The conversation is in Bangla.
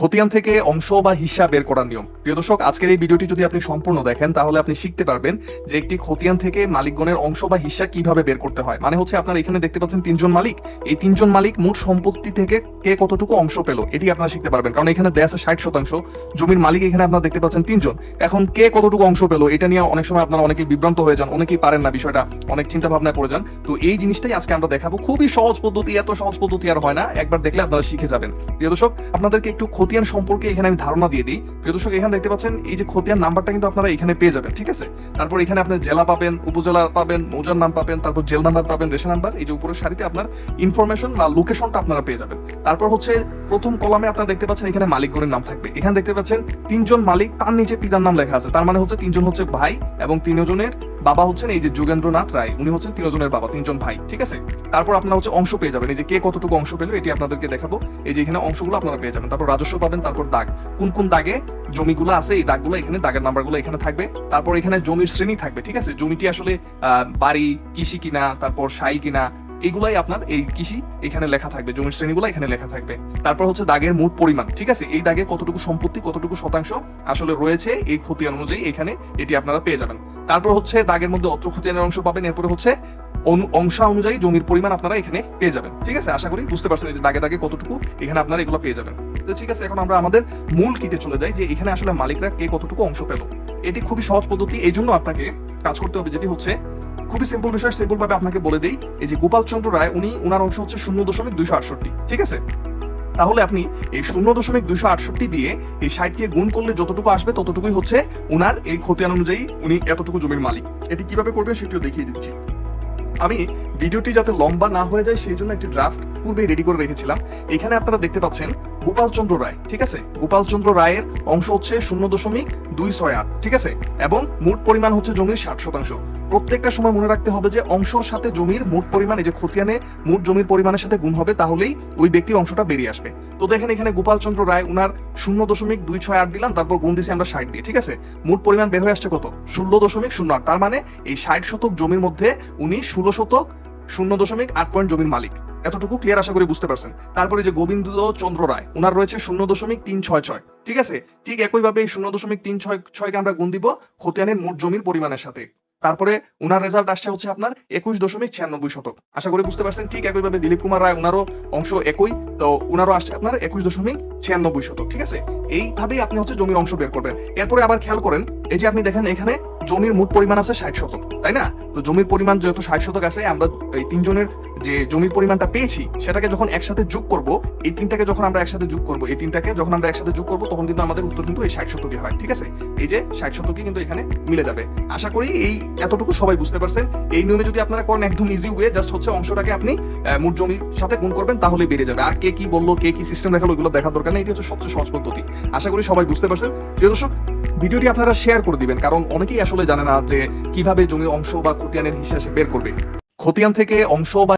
খতিয়ান থেকে অংশ বা হিস্সা বের করার নিয়ম। প্রিয় দর্শক, আজকের এই ভিডিওটি যদি আপনি সম্পূর্ণ দেখেন, তাহলে আপনি শিখতে পারবেন যে একটি খতিয়ান থেকে মালিকগণের অংশ বা হিস্সা কীভাবে বের করতে হয়। মানে হচ্ছে আপনার এখানে দেখতে পাচ্ছেন তিনজন মালিক। এই তিনজন মালিক মোট সম্পত্তি থেকে কে কতটুকু অংশ পেল, এটি আপনারা শিখতে পারবেন। কারণ এখানে দেয়া আছে ষাট শতাংশ, জমির মালিক এখানে আপনারা দেখতে পাচ্ছেন তিনজন। এখন কে কতটুকু অংশ পেল, এটা নিয়ে অনেক সময় আপনারা অনেকে বিভ্রান্ত হয়ে যান, অনেকেই পারেন না বিষয়টা, অনেক চিন্তা ভাবনায় পড়ে যান। তো এই জিনিসটাই আজকে আমরা দেখাবো। খুবই সহজ পদ্ধতি, এত সহজ পদ্ধতি আর হয় না, একবার দেখলে আপনারা শিখে যাবেন। প্রিয় দর্শক, আপনাদেরকে একটু খতিয়ান সম্পর্কে এখানে আমি ধারণা দিয়ে দিই। প্রিয় দর্শক, এখানে দেখতে পাচ্ছেন, এই যে খতিয়ান নাম্বারটা কিন্তু আপনারা এখানে পেয়ে যাবেন, ঠিক আছে? তারপর এখানে আপনি জেলা পাবেন, উপজেলা পাবেন, মৌজার নাম পাবেন, তারপর জেল নাম্বার পাবেন, রেশন নাম্বার, এই যে উপরের সারিতে আপনার ইনফরমেশন বা লোকেশনটা আপনারা পেয়ে যাবেন। তারপর হচ্ছে প্রথম কলামে আপনারা দেখতে পাচ্ছেন এখানে মালিকগণের নাম থাকবে। এখানে দেখতে পাচ্ছেন, তিনজন মালিক, তার নিচে পিতার নাম লেখা আছে। তার মানে হচ্ছে তিনজন হচ্ছে ভাই এবং তিনজনের বাবা হচ্ছেন এই যে যোগেন্দ্রনাথ রায়, উনি হচ্ছেন তিনজনের বাবা, তিনজন ভাই, ঠিক আছে? তারপর আপনারা হচ্ছে অংশ পেয়ে যাবেন। এই যে কে কতটুকু অংশ পেল, এটি আপনাদেরকে দেখাবো। এই যে এখানে অংশগুলো আপনারা পেয়ে যাবেন। তারপর রাজস্ব পাবেন, তারপর দাগ। কোন কোন দাগে জমিগুলো আছে, এই দাগগুলো এখানে, দাগের নাম্বারগুলো এখানে থাকবে। তারপর এখানে জমির শ্রেণি থাকবে, ঠিক আছে? জমিটি আসলে বাড়ি, কৃষি কিনা, তারপর সাই কিনা এগুলাই আপনার এই কৃষি এখানে লেখা থাকবে, জমির শ্রেণীগুলো এখানে লেখা থাকবে। তারপর হচ্ছে দাগের মোট পরিমাণ, ঠিক আছে? এই দাগে কতটুকু সম্পত্তি, কতটুকু শতাংশ আসলে রয়েছে এই খতিয়ান অনুযায়ী এখানে এটি আপনারা পেয়ে যাবেন। তারপর হচ্ছে দাগের মধ্যে অত্র খতিয়ানের অংশ পাবেন, এরপরে হচ্ছে অংশা অনুযায়ী জমির পরিমাণ আপনারা এখানে পেয়ে যাবেন, ঠিক আছে? আশা করি বুঝতে পারছেন যে দাগে দাগে কতটুকু এখানে আপনারা এগুলো পেয়ে যাবেন। তো ঠিক আছে, এখন আমরা আমাদের মূল কিতে চলে যাই, যে এখানে আসলে মালিকরা কে কতটুকু অংশ পেল। এটি খুবই সহজ পদ্ধতি এই জন্য আপনাকে কাজ করতে হবে, যেটি হচ্ছে খুবই সিম্পল বিষয় সিম্পল ভাবে আপনাকে বলে দেই, এই যে গোপাল চন্দ্র রায়, উনি উনার অংশ হচ্ছে শূন্য দশমিক দুইশো আটষট্টি, ঠিক আছে? তাহলে আপনি এই শূন্য দশমিক দুইশো আটষট্টি দিয়ে এই ষাটকে গুণ করলে যতটুকু আসবে ততটুকুই হচ্ছে উনার এই খতিয়ান অনুযায়ী উনি এতটুকু জমির মালিক। এটি কীভাবে করবেন সেটিও দেখিয়ে দিচ্ছি। আমি ভিডিওটি যাতে লম্বা না হয়ে যায়, সেই জন্য একটি ড্রাফট পূর্বে রেডি করে রেখেছিলাম। এখানে আপনারা দেখতে পাচ্ছেন গোপাল চন্দ্র রায়, ঠিক আছে? গোপাল চন্দ্র রায়ের অংশ হচ্ছে শূন্য দশমিক দুই ছয় আট, ঠিক আছে? এবং মোট পরিমাণ হচ্ছে জমির ষাট শতাংশ। প্রত্যেকটা সময় মনে রাখতে হবে যে অংশর সাথে জমির মোট পরিমাণ, এই যে খতিয়ানে মোট জমির পরিমাণের সাথে গুণ হবে, তাহলেই ওই ব্যক্তির অংশটা বেরিয়ে আসবে। তো দেখেন এখানে গোপাল চন্দ্র রায়, উনার শূন্য দশমিক দুই ছয় আট দিলাম, তারপর গুণ দিছি আমরা ষাট দিয়ে, ঠিক আছে? মোট পরিমাণ বের হয়ে আসছে কত? ষোলো দশমিক শূন্য আট, তার মানে এই ষাট শতক জমির মধ্যে উনি ষোলো শতক শূন্য দশমিক আট পয়েন্ট জমির মালিক। এতটুকু ক্লিয়ার আশা করি বুঝতে পারছেন। তারপরে যে গোবিন্দ চন্দ্র রায় ওনার রয়েছে শূন্য দশমিক তিন ছয় ছয়, ঠিক আছে? ঠিক একইভাবে এই শূন্য দশমিক তিন ছয় ছয়কে আমরা গুণ দিব খতিয়ানের মোট জমির পরিমাণের সাথে। তারপরে উনার রেজাল্ট আসছে হচ্ছে আপনার একুশ দশমিক ছিয়ানব্বই শতক। আশা করি বুঝতে পারছেন, ঠিক একইভাবে দিলীপ কুমার রায় উনারও অংশ একই, তো উনারও আসছে আপনার একুশ দশমিক ছিয়ানব্বই শতক, ঠিক আছে? এইভাবেই আপনি হচ্ছে জমির অংশ বের করবেন। এরপরে আবার খেয়াল করেন, এই যে আপনি দেখেন এখানে জমির মোট পরিমাণ আছে ষাট শতক। তাই না? তো জমির পরিমাণ যেহেতু ষাট শতক আছে, আমরা এই তিনজনের যে জমির পরিমাণটা পেয়েছি, সেটাকে যখন একসাথে যোগ করব, এই তিনটাকে যখন আমরা একসাথে যোগ করব, এই তিনটাকে যখন আমরা একসাথে যোগ করব, তখন কিন্তু আমাদের উত্তর কিন্তু এই ষাট শতকই হয়, ঠিক আছে? এই যে ষাট শতকই কিন্তু এখানে মিলে যাবে। আশা করি এই এতটুকু সবাই বুঝতে পারছেন। এই নিয়মে যদি আপনারা করেন একদম ইজি ওয়ে জাস্ট হচ্ছে অংশটাকে আপনি মোট জমির সাথে গুণ করবেন, তাহলে বেড়ে যাবে। আর কে কি বলল, কে কি সিস্টেম দেখাল, এগুলো দেখার দরকার নেই, এটি হচ্ছে সবচেয়ে সহজ পদ্ধতি। আশা করি সবাই বুঝতে পারছেন। প্রিয় দর্শক ভিডিওটি আপনারা শেয়ার করে দিবেন, কারণ অনেকেই আসলে জানে না যে কীভাবে জমি অংশ বা খতিয়ানের হিসাবে বের করবে। খতিয়ান থেকে অংশ বা